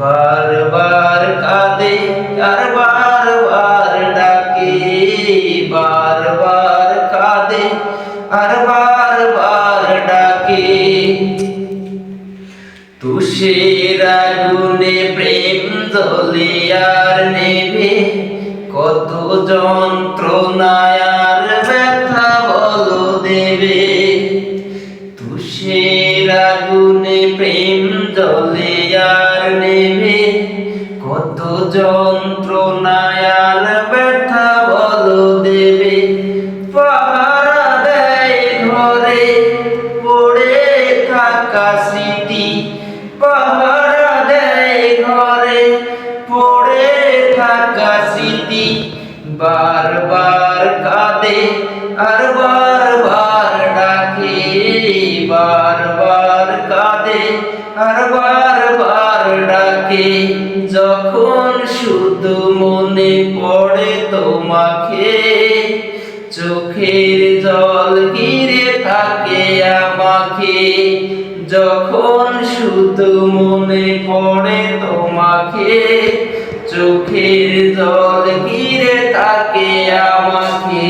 বারবার কাঁদে, আর বারবার ডাকে। বারবার কাঁদে, আর বারবার ডাকে। তুষের আগুনে প্রেম জ্বলে আর নেবে কত যন্ত্রণায় আর ব্যথা বলো দেবে। তুষের আগুনে প্রেম জ্বলে কত যন্ত্রণায় আর ব্যথা বলো দেবে, পাহারা দেয় ঘরে পড়ে থাকা স্মৃতি, পাহারা দেয় ঘরে পড়ে থাকা স্মৃতি, বারবার কাঁদে আর বারবার পাবে আর বারবার ডাকে, যখন শুধু মনে পড়ে তোমাকে, চোখের জল গিরে থাকে আমাকে, যখন শুধু মনে পড়ে তোমাকে, চোখের জল গিরে থাকে আমাকে।